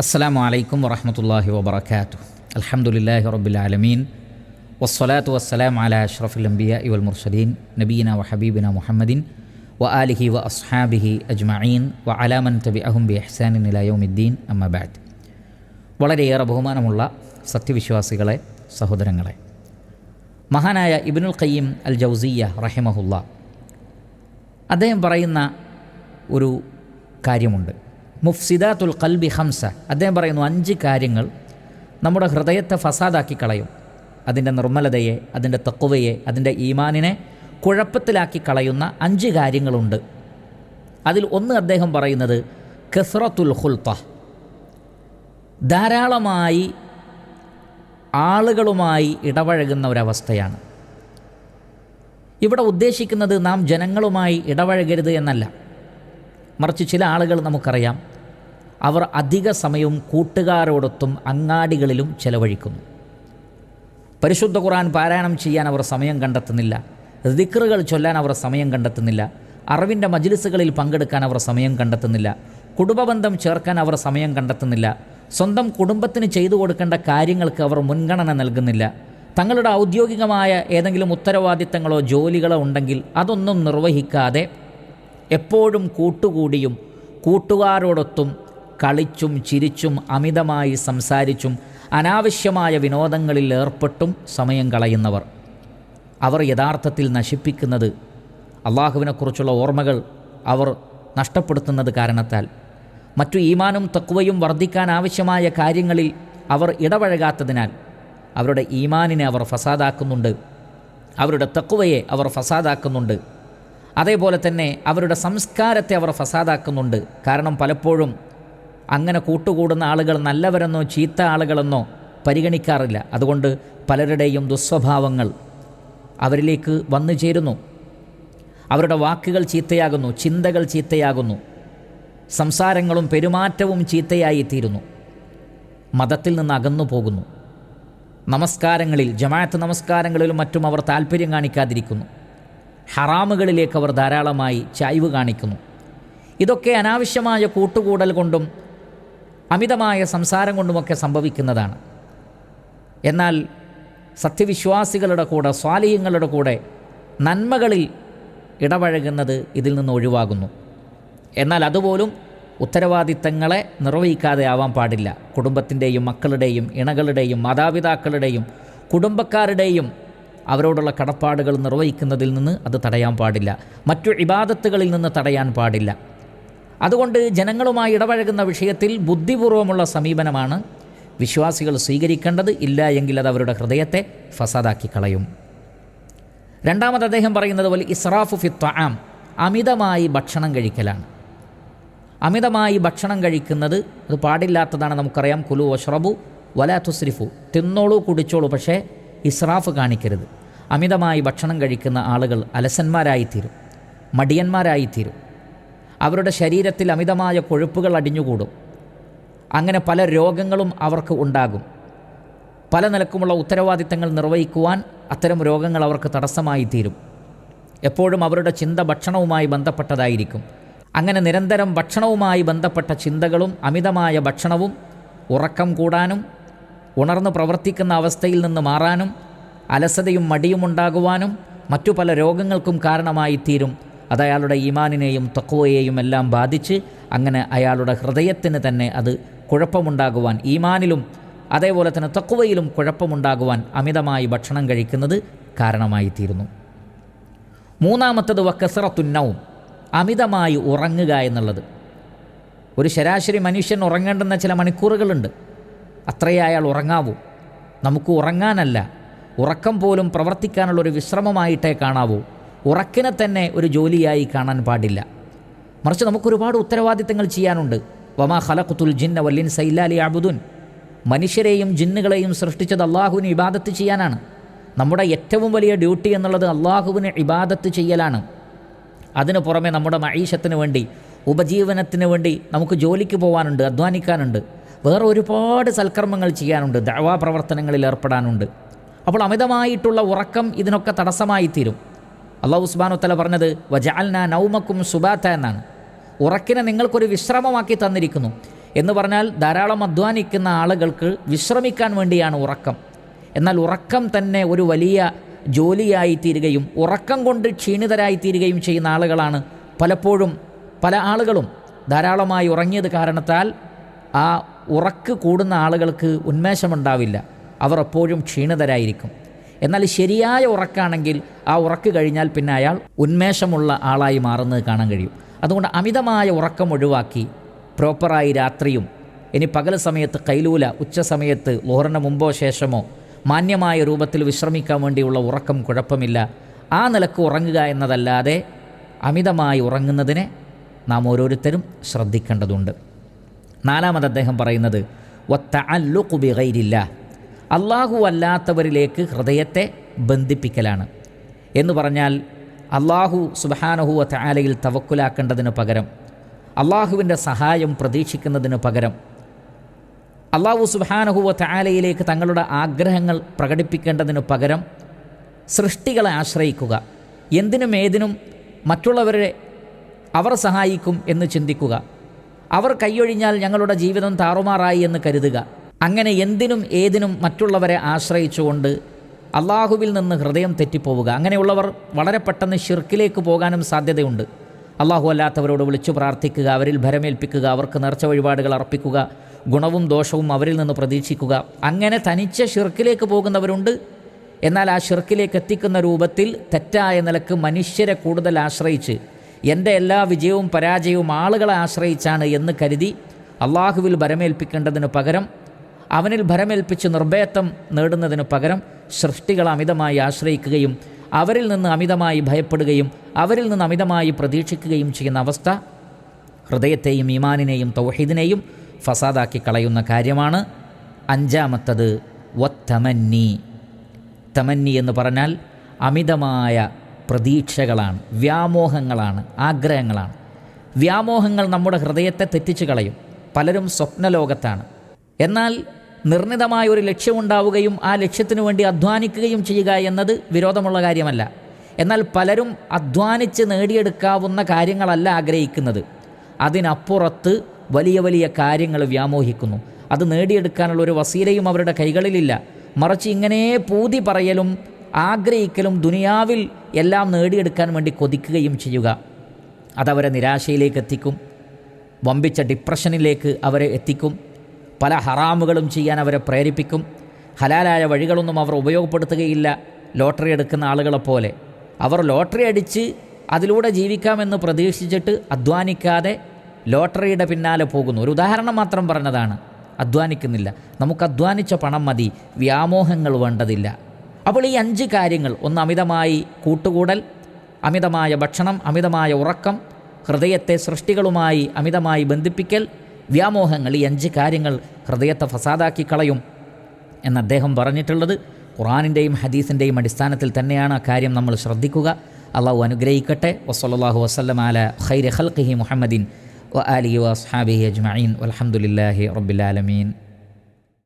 അസ്സാം വലൈക്കും വറഹമത്തല്ലാഹി വബർക്കാത്തു അലഹമുല്ലാഹി റബുലാലമീൻ വസ്സലാത്തു വസ്സലാം അല അഷ്റഫുൽ അംബിയ ഇവൽ മുർസലീൻ. നബീന വ ഹബീബിന മുഹമ്മദിൻ വ ആലിഹി വ അസ്ഹാബിഹി അജ്മഈൻ വ അലാമൻ തബി അഹും ബി അഹ്സാനിൻ ഇലായോമിദ്ദീൻ അമ്മബാദ് വളരെയേറെ ബഹുമാനമുള്ള സത്യവിശ്വാസികളെ സഹോദരങ്ങളെ. മഹാനായ ഇബിനുൽ ഖയ്യം അൽ ജൗസിയ റഹിമഹുല്ല. അദ്ദേഹം പറയുന്ന ഒരു കാര്യമുണ്ട്. മുഫ്സിദാത്തുൽ കൽബി ഹംസ അദ്ദേഹം പറയുന്നു അഞ്ച് കാര്യങ്ങൾ നമ്മുടെ ഹൃദയത്തെ ഫസാദാക്കി കളയും. അതിന്റെ നിർമ്മലതയെ അതിന്റെ തക്കുവയെ അതിന്റെ ഈമാനിനെ കുഴപ്പത്തിലാക്കി കളയുന്ന അഞ്ച് കാര്യങ്ങളുണ്ട്. അതിൽ ഒന്ന് അദ്ദേഹം പറയുന്നത് കെസ്റത്തുൽ ഹുൽത്ത ധാരാളമായി ആളുകളുമായി ഇടപഴകുന്ന ഒരവസ്ഥയാണ്. ഇവിടെ ഉദ്ദേശിക്കുന്നത് നാം ജനങ്ങളുമായി ഇടപഴകരുത് എന്നല്ല. മറിച്ച് ചില ആളുകൾ നമുക്കറിയാം അവർ അധിക സമയവും കൂട്ടുകാരോടൊത്തും അങ്ങാടികളിലും ചെലവഴിക്കുന്നു. പരിശുദ്ധ ഖുർആൻ പാരായണം ചെയ്യാൻ അവർ സമയം കണ്ടെത്തുന്നില്ല. ദിക്റുകൾ ചൊല്ലാൻ അവർ സമയം കണ്ടെത്തുന്നില്ല. അറിവിന്റെ മജിലിസുകളിൽ പങ്കെടുക്കാൻ അവർ സമയം കണ്ടെത്തുന്നില്ല. കുടുംബബന്ധം ചേർക്കാൻ അവർ സമയം കണ്ടെത്തുന്നില്ല. സ്വന്തം കുടുംബത്തിന് ചെയ്തു കൊടുക്കേണ്ട കാര്യങ്ങൾക്ക് അവർ മുൻഗണന നൽകുന്നില്ല. തങ്ങളുടെ ഔദ്യോഗികമായ ഏതെങ്കിലും ഉത്തരവാദിത്തങ്ങളോ ജോലികളോ ഉണ്ടെങ്കിൽ അതൊന്നും നിർവഹിക്കാതെ എപ്പോഴും കൂട്ടുകൂടിയും കൂട്ടുകാരോടൊത്തും കളിച്ചും ചിരിച്ചും അമിതമായി സംസാരിച്ചും അനാവശ്യമായ വിനോദങ്ങളിൽ ഏർപ്പെട്ടും സമയം കളയുന്നവർ. അവർ യഥാർത്ഥത്തിൽ നശിപ്പിക്കുന്നത് അള്ളാഹുവിനെക്കുറിച്ചുള്ള ഓർമ്മകൾ അവർ നഷ്ടപ്പെടുത്തുന്നത് കാരണത്താൽ. മറ്റു ഈമാനും തക്കുവയും വർദ്ധിക്കാൻ ആവശ്യമായ കാര്യങ്ങളിൽ അവർ ഇടപഴകാത്തതിനാൽ അവരുടെ ഈമാനിനെ അവർ ഫസാദാക്കുന്നുണ്ട്. അവരുടെ തക്കുവയെ അവർ ഫസാദാക്കുന്നുണ്ട്. അതേപോലെ തന്നെ അവരുടെ സംസ്കാരത്തെ അവർ ഫസാദാക്കുന്നുണ്ട്. കാരണം പലപ്പോഴും അങ്ങനെ കൂട്ടുകൂടുന്ന ആളുകൾ നല്ലവരെന്നോ ചീത്ത ആളുകളെന്നോ പരിഗണിക്കാറില്ല. അതുകൊണ്ട് പലരുടെയും ദുസ്വഭാവങ്ങൾ അവരിലേക്ക് വന്നു ചേരുന്നു. അവരുടെ വാക്കുകൾ ചീത്തയാകുന്നു ചിന്തകൾ ചീത്തയാകുന്നു സംസാരങ്ങളും പെരുമാറ്റവും ചീത്തയായിത്തീരുന്നു. മതത്തിൽ നിന്ന് അകന്നു പോകുന്നു. നമസ്കാരങ്ങളിൽ ജമാഅത്ത് നമസ്കാരങ്ങളിലും മറ്റും അവർ താല്പര്യം കാണിക്കാതിരിക്കുന്നു. ഹറാമുകളിലേക്ക് അവർ ധാരാളമായി ചായ്വ് കാണിക്കുന്നു. ഇതൊക്കെ അനാവശ്യമായ കൂട്ടുകൂടൽ കൊണ്ടും അമിതമായ സംസാരം കൊണ്ടുമൊക്കെ സംഭവിക്കുന്നതാണ്. എന്നാൽ സത്യവിശ്വാസികളുടെ കൂടെ സ്വാലീയങ്ങളുടെ കൂടെ നന്മകളിൽ ഇടപഴകുന്നത് ഇതിൽ നിന്ന് ഒഴിവാകുന്നു. എന്നാൽ അതുപോലും ഉത്തരവാദിത്തങ്ങളെ നിർവഹിക്കാതെ ആവാൻ പാടില്ല. കുടുംബത്തിന്റെയും മക്കളുടെയും ഇണകളുടെയും മാതാപിതാക്കളുടെയും കുടുംബക്കാരുടെയും അവരോടുള്ള കടപ്പാടുകൾ നിർവഹിക്കുന്നതിൽ നിന്ന് അത് തടയാൻ പാടില്ല. മറ്റു ഇബാദത്തുകളിൽ നിന്ന് തടയാൻ പാടില്ല. അതുകൊണ്ട് ജനങ്ങളുമായി ഇടപഴകുന്ന വിഷയത്തിൽ ബുദ്ധിപൂർവമുള്ള സമീപനമാണ്. വിശ്വാസികൾ സ്വീകരിക്കേണ്ടത് ഇല്ല എങ്കിൽ അത് അവരുടെ ഹൃദയത്തെ ഫസാദാക്കി കളയും. രണ്ടാമത് അദ്ദേഹം പറയുന്നത് പോലെ ഇസ്രാഫു ഫി ആം അമിതമായി ഭക്ഷണം കഴിക്കലാണ്. അമിതമായി ഭക്ഷണം കഴിക്കുന്നത് അത് പാടില്ലാത്തതാണ് നമുക്കറിയാം. കുലു ഒഷ്റബു വല തുസ്രിഫു തിന്നോളൂ കുടിച്ചോളൂ പക്ഷേ ഇസ്രാഫ് കാണിക്കരുത്. അമിതമായി ഭക്ഷണം കഴിക്കുന്ന ആളുകൾ അലസന്മാരായിത്തീരും മടിയന്മാരായിത്തീരും. അവരുടെ ശരീരത്തിൽ അമിതമായ കൊഴുപ്പുകൾ അടിഞ്ഞുകൂടും. അങ്ങനെ പല രോഗങ്ങളും അവർക്ക് ഉണ്ടാകും. പല നിലക്കുമുള്ള ഉത്തരവാദിത്തങ്ങൾ നിർവഹിക്കുവാൻ അത്തരം രോഗങ്ങൾ അവർക്ക് തടസ്സമായി തീരും. എപ്പോഴും അവരുടെ ചിന്ത ഭക്ഷണവുമായി ബന്ധപ്പെട്ടതായിരിക്കും. അങ്ങനെ നിരന്തരം ഭക്ഷണവുമായി ബന്ധപ്പെട്ട ചിന്തകളും അമിതമായ ഭക്ഷണവും ഉറക്കം കൂടാനും ഉണർന്ന് പ്രവർത്തിക്കുന്ന അവസ്ഥയിൽ നിന്ന് മാറാനും അലസതയും മടിയും ഉണ്ടാകുവാനും മറ്റു പല രോഗങ്ങൾക്കും കാരണമായി തീരും. അത് അയാളുടെ ഈമാനിനെയും തക്കുവയെയും എല്ലാം ബാധിച്ച് അങ്ങനെ അയാളുടെ ഹൃദയത്തിന് തന്നെ അത് കുഴപ്പമുണ്ടാകുവാൻ ഈമാനിലും അതേപോലെ തന്നെ തക്കുവയിലും കുഴപ്പമുണ്ടാകുവാൻ അമിതമായി ഭക്ഷണം കഴിക്കുന്നത് കാരണമായി തീരുന്നു മൂന്നാമത്തത് വക്കസറത്തുന്നവും അമിതമായി ഉറങ്ങുക എന്നുള്ളത്. ഒരു ശരാശരി മനുഷ്യൻ ഉറങ്ങേണ്ടുന്ന ചില മണിക്കൂറുകളുണ്ട്. അത്രയേ അയാൾ ഉറങ്ങാവൂ. നമുക്ക് ഉറങ്ങാനല്ല ഉറക്കം പോലും പ്രവർത്തിക്കാനുള്ള ഒരു വിശ്രമമായിട്ടേ കാണാവൂ. ഉറക്കിനെ തന്നെ ഒരു ജോലിയായി കാണാൻ പാടില്ല. മറിച്ച് നമുക്കൊരുപാട് ഉത്തരവാദിത്തങ്ങൾ ചെയ്യാനുണ്ട്. വമാ ഖലഖുത്തുൽ ജിന്ന വല്ലിൻ സൈലാലി അബുദുൻ മനുഷ്യരെയും ജിന്നുകളെയും സൃഷ്ടിച്ചത് അള്ളാഹുവിന് ഇബാദത്ത് ചെയ്യാനാണ്. നമ്മുടെ ഏറ്റവും വലിയ ഡ്യൂട്ടി എന്നുള്ളത് അള്ളാഹുവിന് ഇബാദത്ത് ചെയ്യലാണ്. അതിനു പുറമെ നമ്മുടെ മൈഷത്തിന് വേണ്ടി ഉപജീവനത്തിന് വേണ്ടി നമുക്ക് ജോലിക്ക് പോകാനുണ്ട് അധ്വാനിക്കാനുണ്ട്. വേറെ ഒരുപാട് സൽക്കർമ്മങ്ങൾ ചെയ്യാനുണ്ട് ദവാ പ്രവർത്തനങ്ങളിൽ ഏർപ്പെടാനുണ്ട്. അപ്പോൾ അമിതമായിട്ടുള്ള ഉറക്കം ഇതിനൊക്കെ തടസ്സമായി തീരും അള്ളാഹു ഉസ്മാനുത്തല പറഞ്ഞത് വജാൽന നൗമക്കും സുബാത്ത എന്നാണ്. ഉറക്കിനെ നിങ്ങൾക്കൊരു വിശ്രമമാക്കി തന്നിരിക്കുന്നു. എന്ന് പറഞ്ഞാൽ ധാരാളം അധ്വാനിക്കുന്ന ആളുകൾക്ക് വിശ്രമിക്കാൻ വേണ്ടിയാണ് ഉറക്കം. എന്നാൽ ഉറക്കം തന്നെ ഒരു വലിയ ജോലിയായി തീരുകയും ഉറക്കം കൊണ്ട് ക്ഷീണിതരായി തീരുകയും ചെയ്യുന്ന ആളുകളാണ് പലപ്പോഴും പല ആളുകളും. ധാരാളമായി ഉറങ്ങിയത് കാരണത്താൽ ആ ഉറക്ക് കൂടുന്ന ആളുകൾക്ക് ഉന്മേഷമുണ്ടാവില്ല. അവർ എപ്പോഴും ക്ഷീണിതരായിരിക്കും. എന്നാൽ ശരിയായ ഉറക്കാണെങ്കിൽ ആ ഉറക്ക് കഴിഞ്ഞാൽ പിന്നെ അയാൾ ഉന്മേഷമുള്ള ആളായി മാറുന്നത് കാണാൻ കഴിയും. അതുകൊണ്ട് അമിതമായ ഉറക്കം ഒഴിവാക്കി പ്രോപ്പറായി രാത്രിയും ഇനി പകൽ സമയത്ത് കൈലൂല ഉച്ച സമയത്ത് ലോഹറിന് മുമ്പോ ശേഷമോ മാന്യമായ രൂപത്തിൽ വിശ്രമിക്കാൻ വേണ്ടിയുള്ള ഉറക്കം കുഴപ്പമില്ല. ആ നിലയ്ക്ക് ഉറങ്ങുക എന്നതല്ലാതെ അമിതമായി ഉറങ്ങുന്നതിനെ നാം ഓരോരുത്തരും ശ്രദ്ധിക്കേണ്ടതുണ്ട്. നാലാമത് അദ്ദേഹം പറയുന്നത് ഒത്ത അല്ലുക്കുബികയിലില്ല അള്ളാഹു അല്ലാത്തവരിലേക്ക് ഹൃദയത്തെ ബന്ധിപ്പിക്കലാണ്. എന്ന് പറഞ്ഞാൽ അള്ളാഹു സുബാനഹു താലയിൽ തവക്കുലാക്കേണ്ടതിന് പകരം അള്ളാഹുവിന്റെ സഹായം പ്രതീക്ഷിക്കുന്നതിന് പകരം അള്ളാഹു സുബാനഹുവ താലയിലേക്ക് തങ്ങളുടെ ആഗ്രഹങ്ങൾ പ്രകടിപ്പിക്കേണ്ടതിന് പകരം സൃഷ്ടികളെ ആശ്രയിക്കുക. എന്തിനും ഏതിനും മറ്റുള്ളവരെ അവർ സഹായിക്കും എന്ന് ചിന്തിക്കുക. അവർ കൈയൊഴിഞ്ഞാൽ ഞങ്ങളുടെ ജീവിതം താറുമാറായി എന്ന് കരുതുക. അങ്ങനെ എന്തിനും ഏതിനും മറ്റുള്ളവരെ ആശ്രയിച്ചുകൊണ്ട് അള്ളാഹുവിൽ നിന്ന് ഹൃദയം തെറ്റിപ്പോവുക. അങ്ങനെയുള്ളവർ വളരെ പെട്ടെന്ന് ഷിർക്കിലേക്ക് പോകാനും സാധ്യതയുണ്ട്. അള്ളാഹു അല്ലാത്തവരോട് വിളിച്ചു പ്രാർത്ഥിക്കുക അവരിൽ ഭരമേൽപ്പിക്കുക അവർക്ക് നേർച്ച വഴിപാടുകൾ അർപ്പിക്കുക ഗുണവും ദോഷവും അവരിൽ നിന്ന് പ്രതീക്ഷിക്കുക. അങ്ങനെ തനിച്ച ഷിർക്കിലേക്ക് പോകുന്നവരുണ്ട്. എന്നാൽ ആ ഷിർക്കിലേക്ക് എത്തിക്കുന്ന രൂപത്തിൽ തെറ്റായ നിലയ്ക്ക് മനുഷ്യരെ കൂടുതൽ ആശ്രയിച്ച് എന്റെ എല്ലാ വിജയവും പരാജയവും ആളുകളെ ആശ്രയിച്ചാണ് എന്ന് കരുതി അള്ളാഹുവിൽ ഭരമേൽപ്പിക്കേണ്ടതിന് പകരം അവനിൽ ഭരമേൽപ്പിച്ച് നിർഭയത്വം നേടുന്നതിനു പകരം സൃഷ്ടികൾ അമിതമായി ആശ്രയിക്കുകയും അവരിൽ നിന്ന് അമിതമായി ഭയപ്പെടുകയും അവരിൽ നിന്ന് അമിതമായി പ്രതീക്ഷിക്കുകയും ചെയ്യുന്ന അവസ്ഥ ഹൃദയത്തെയും ഈമാനിനെയും തൗഹീദിനെയും ഫസാദാക്കി കളയുന്ന കാര്യമാണ്. അഞ്ചാമത്തത് വത്തമന്നി. തമന്നി എന്ന് പറഞ്ഞാൽ അമിതമായ പ്രതീക്ഷകളാണ് വ്യാമോഹങ്ങളാണ് ആഗ്രഹങ്ങളാണ്. വ്യാമോഹങ്ങൾ നമ്മുടെ ഹൃദയത്തെ തെറ്റിച്ച് കളയും. പലരും സ്വപ്നലോകത്താണ്. എന്നാൽ നിർണിതമായ ഒരു ലക്ഷ്യമുണ്ടാവുകയും ആ ലക്ഷ്യത്തിനു വേണ്ടി അധ്വാനിക്കുകയും ചെയ്യുക എന്നത് വിരോധമുള്ള കാര്യമല്ല. എന്നാൽ പലരും അധ്വാനിച്ച് നേടിയെടുക്കാവുന്ന കാര്യങ്ങളല്ല ആഗ്രഹിക്കുന്നത്. അതിനപ്പുറത്ത് വലിയ വലിയ കാര്യങ്ങൾ വ്യാമോഹിക്കുന്നു. അത് നേടിയെടുക്കാനുള്ള ഒരു വസീലയും അവരുടെ കൈകളിലില്ല. മറിച്ച് ഇങ്ങനെ പൂതി പറയലും ആഗ്രഹിക്കലും ദുനിയാവിൽ എല്ലാം നേടിയെടുക്കാൻ വേണ്ടി കൊതിക്കുകയും ചെയ്യുക. അതവരെ നിരാശയിലേക്ക് എത്തിക്കും. വമ്പിച്ച ഡിപ്രഷനിലേക്ക് അവരെ എത്തിക്കും. പല ഹറാമുകളും ചെയ്യാൻ അവരെ പ്രേരിപ്പിക്കും. ഹലാലായ വഴികളൊന്നും അവർ ഉപയോഗപ്പെടുത്തുകയില്ല. ലോട്ടറി എടുക്കുന്ന ആളുകളെപ്പോലെ. അവർ ലോട്ടറി അടിച്ച് അതിലൂടെ ജീവിക്കാമെന്ന് പ്രതീക്ഷിച്ചിട്ട് അധ്വാനിക്കാതെ ലോട്ടറിയുടെ പിന്നാലെ പോകുന്നു. ഒരു ഉദാഹരണം മാത്രം പറഞ്ഞതാണ്. അധ്വാനിക്കുന്നില്ല. നമുക്ക് അധ്വാനിച്ച പണം മതി. വ്യാമോഹങ്ങൾ വേണ്ടതില്ല. അപ്പോൾ ഈ അഞ്ച് കാര്യങ്ങൾ. ഒന്ന് അമിതമായി കൂട്ടുകൂടൽ അമിതമായ ഭക്ഷണം അമിതമായ ഉറക്കം ഹൃദയത്തെ സൃഷ്ടികളുമായി അമിതമായി ബന്ധിപ്പിക്കൽ വ്യാമോഹങ്ങൾ ഈ അഞ്ച് കാര്യങ്ങൾ ഹൃദയത്തെ ഫസാദാക്കി കളയും എന്ന് അദ്ദേഹം പറഞ്ഞിട്ടുള്ളത് ഖുറാനിന്റെയും ഹദീസിന്റെയും അടിസ്ഥാനത്തിൽ തന്നെയാണ് ആ കാര്യം നമ്മൾ ശ്രദ്ധിക്കുക. അള്ളാഹു അനുഗ്രഹിക്കട്ടെ. വസല്ലാഹു വസ്ലം അല ഖൈർ ഖൽഖിഹി മുഹമ്മദിൻ വ അലി വസ്ഹാബി അജ്മീൻ വൽഹംദുലില്ലാഹി റബ്ബിൽ ആലമീൻ.